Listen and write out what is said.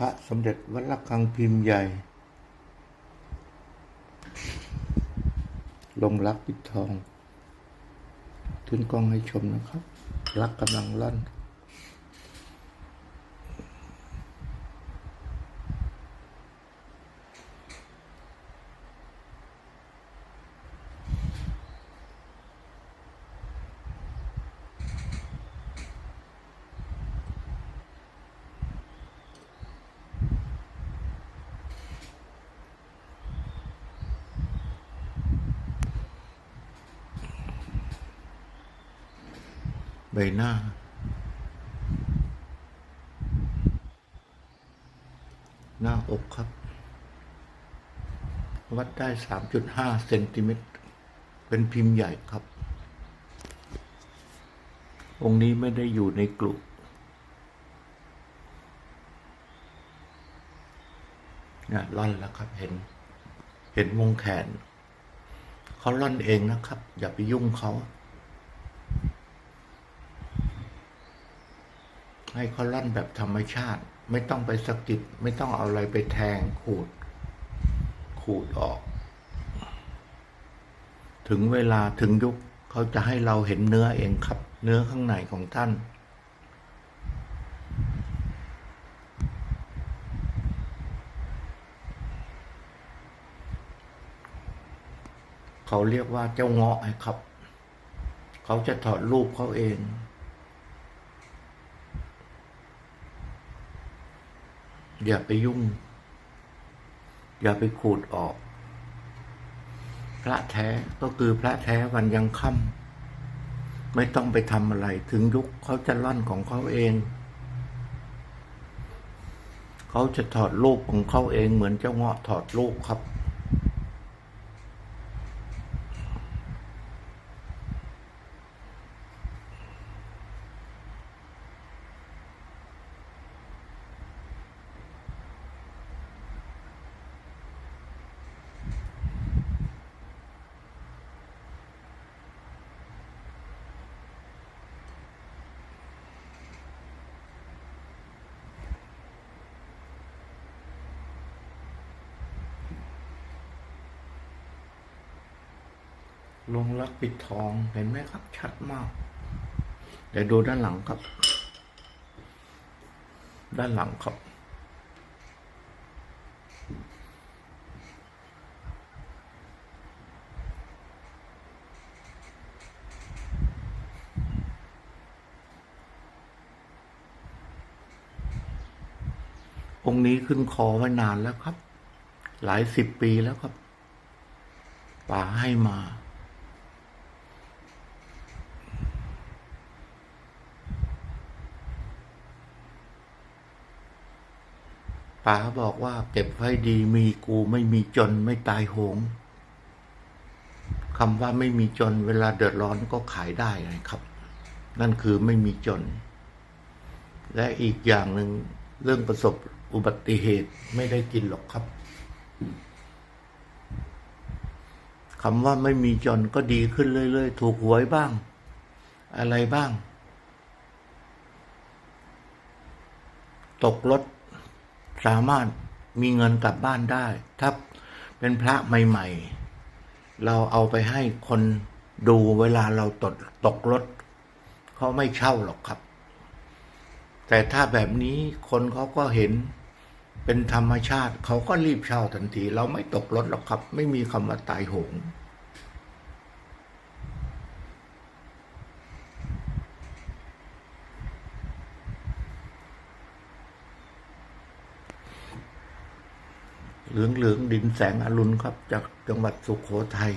ระสมเด็จวัดระฆังพิมพ์ใหญ่ ลงรักปิดทอง ขึ้นกล้องให้ชมนะครับ รักกำลังล่อน ใบหน้า หน้าอกครับ วัดได้สามจุดห้าเซนติเมตร เป็นพิมพ์ใหญ่ครับ องค์นี้ไม่ได้อยู่ในกลุ่มนี่ยร่อนแล้วครับ เห็น เห็นวงแขน เขาร่อนเองนะครับ อย่าไปยุ่งเขา ให้เขาลั่นแบบธรรมชาติ ไม่ต้องไปสกิดไม่ต้องเอาอะไรไปแทงขูด ขูดออก ถึงเวลาถึงยุคเขาจะให้เราเห็นเนื้อเองครับ เนื้อข้างในของท่านเขาเรียกว่าเจ้าเงาะครับ เขาจะถอดรูปเขาเอง อย่าไปยุ่ง อย่าไปขูดออก พระแท้ก็คือพระแท้วันยังค่ำไม่ต้องไปทำอะไร ถึงยุคเขาจะล่อนของเขาเอง เขาจะถอดรูปของเขาเองเหมือนเจ้าเงาะถอดรูปครับ ลงรักปิดทองเห็นไหมครับ ชัดมาก เดี๋ยวดูด้านหลังครับ ด้านหลังครับ องค์นี้ขึ้นคอไว้นานแล้วครับ หลายสิบปีแล้วครับป่าให้มา ป๋าบอกว่าเก็บไว้ดีมีกูไม่มีจนไม่ตายโหงคำว่าไม่มีจนเวลาเดือดร้อนก็ขายได้นะครับ นั่นคือไม่มีจน และอีกอย่างหนึ่งเรื่องประสบอุบัติเหตุไม่ได้กินหรอกครับคำว่าไม่มีจนก็ดีขึ้นเรื่อยๆ ถูกหวยบ้าง อะไรบ้าง ตกรถ สามารถมีเงินกลับบ้านได้ ถ้าเป็นพระใหม่ ๆ เราเอาไปให้คนดูเวลาเราตกตกรถเขาไม่เช่าหรอกครับ แต่ถ้าแบบนี้คนเขาก็เห็นเป็นธรรมชาติ เขาก็รีบเช่าทันที เราไม่ตกรถหรอกครับ ไม่มีคำว่าตายโหง เหลืองเหลืองๆดินแสงอรุณครับ จากจังหวัดสุขโขทัย